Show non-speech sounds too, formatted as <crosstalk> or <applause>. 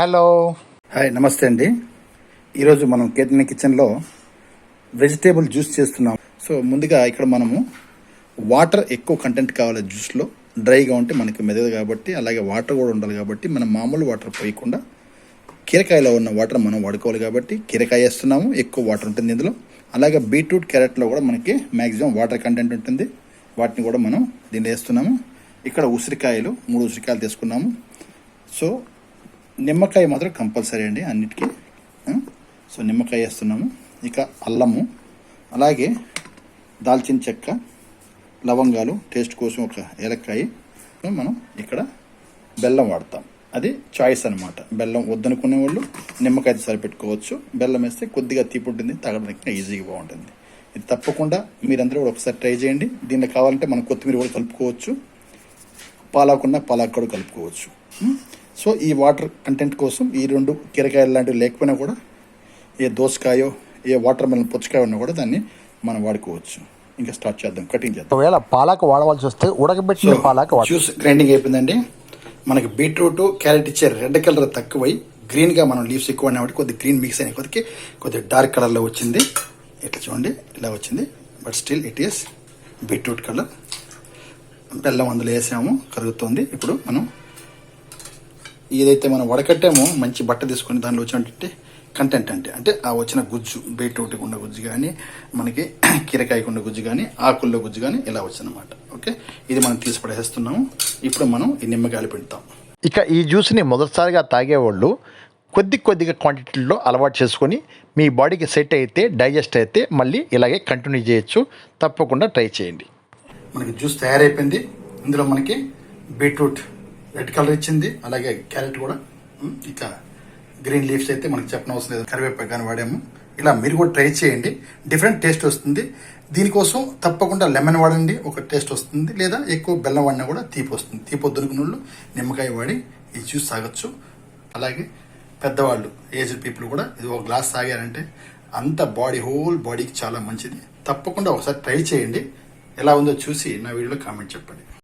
Hello hi నమస్తే అండి. ఈరోజు మనం కేతన కిచెన్లో వెజిటేబుల్ జ్యూస్ చేస్తున్నాం. సో ముందుగా ఇక్కడ మనము వాటర్ ఎక్కువ కంటెంట్ కావాలి జ్యూస్లో. డ్రైగా ఉంటే మనకి మెదదు కాబట్టి అలాగే వాటర్ కూడా ఉండాలి కాబట్టి మనం మామూలు వాటర్ పోయకుండా కీరకాయలో ఉన్న వాటర్ మనం వాడుకోవాలి కాబట్టి కీరకాయ వేస్తున్నాము ఎక్కువ వాటర్ ఉంటుంది ఇందులో. అలాగే బీట్రూట్ క్యారెట్లో కూడా మనకి మ్యాక్సిమం వాటర్ కంటెంట్ ఉంటుంది. వాటిని కూడా మనం దీంట్లో వేస్తున్నాము. ఇక్కడ ఉసిరికాయలు మూడు ఉసిరికాయలు తీసుకున్నాము. సో నిమ్మకాయ మాత్రం కంపల్సరీ అండి అన్నిటికీ. సో నిమ్మకాయ వేస్తున్నాము. ఇక అల్లము. అలాగే దాల్చిన చెక్క లవంగాలు టేస్ట్ కోసం ఒక ఏలక్కాయ మనం ఇక్కడ బెల్లం వాడతాం. అది చాయిస్ అనమాట బెల్లం వద్దనుకునే వాళ్ళు నిమ్మకాయ సరిపెట్టుకోవచ్చు. బెల్లం వేస్తే కొద్దిగా తీపి ఉంటుంది తాగడానికి ఈజీగా బాగుంటుంది. ఇది తప్పకుండా మీరందరూ కూడా ఒకసారి ట్రై చేయండి. దీనిలో కావాలంటే మనం కొత్తిమీర కూడా కలుపుకోవచ్చు. పాలాకున్న పాలాకు కూడా కలుపుకోవచ్చు. సో ఈ వాటర్ కంటెంట్ కోసం ఈ రెండు కీరకాయలు లాంటివి లేకపోయినా కూడా ఏ దోసకాయో ఏ వాటర్ మెలన్ పుచ్చకాయ ఉన్నా కూడా దాన్ని మనం వాడుకోవచ్చు. ఇంకా స్టార్ట్ చేద్దాం కటింగ్ చేద్దాం. ఒకవేళ పాలాకు వాడవలసి వస్తే ఉడకబెట్టిన పాలాకు జ్యూస్ గ్రైండింగ్ అయిపోయిందండి. మనకి బీట్రూట్ క్యారెట్ ఇచ్చే రెడ్ కలర్ తక్కువై గ్రీన్గా మనం లీవ్స్ ఎక్కువ కాబట్టి కొద్ది గ్రీన్ మిక్స్ అయిన కొద్దికి కొద్దిగా డార్క్ కలర్లో వచ్చింది. ఇట్లా చూడండి ఇలా వచ్చింది. But still it is beetroot colour బెల్లం అందులో వేసాము కరుగుతుంది. ఇప్పుడు మనం ఏదైతే మనం వడకట్టామో మంచి బట్ట తీసుకొని దానిలో వచ్చినట్టు కంటెంట్ అంటే అంటే ఆ వచ్చిన గుజ్జు బీట్రూట్ ఉన్న గుజ్జు కానీ మనకి <clears throat> కీరకాయ ఉన్న గుజ్జు కానీ ఆకుల్లో గుజ్జు కానీ ఇలా వచ్చిందన్నమాట ఓకే? ఇది మనం తీసి పడేస్తున్నాము ఇప్పుడు మనం ఈ నిమ్మకాయలు పిండుతాం. ఇక ఈ జ్యూస్ని మొదటిసారిగా తాగేవాళ్ళు కొద్ది కొద్దిగా క్వాంటిటీలో అలవాటు చేసుకొని మీ బాడీకి సెట్ అయితే డైజెస్ట్ అయితే మళ్ళీ ఇలాగే కంటిన్యూ చేయొచ్చు. తప్పకుండా ట్రై చేయండి. మనకి జ్యూస్ తయారైపోయింది. ఇందులో మనకి బీట్రూట్ రెడ్ కలర్ ఇచ్చింది. అలాగే క్యారెట్ కూడా. ఇట్లా గ్రీన్ లీవ్స్ అయితే మనకి చెప్పనవసరం లేదు. కరివేపాకు కానీ వాడాము. ఇలా మీరు కూడా ట్రై చేయండి. డిఫరెంట్ టేస్ట్ వస్తుంది. దీనికోసం తప్పకుండా లెమన్ వాడండి. ఒక టేస్ట్ వస్తుంది. లేదా ఎక్కువ బెల్లం వాడినా కూడా తీపి వస్తుంది. తీపి వద్దునుకున్న నిమ్మకాయ వాడి ఈ జ్యూస్ తాగొచ్చు. అలాగే పెద్దవాళ్ళు ఏజ్డ్ పీపుల్ కూడా ఇది ఒక గ్లాస్ తాగారంటే అంత బాడీ హోల్ బాడీకి చాలా మంచిది. తప్పకుండా ఒకసారి ట్రై చేయండి. ఎలా ఉందో చూసి నా వీడియోలో కామెంట్ చెప్పండి.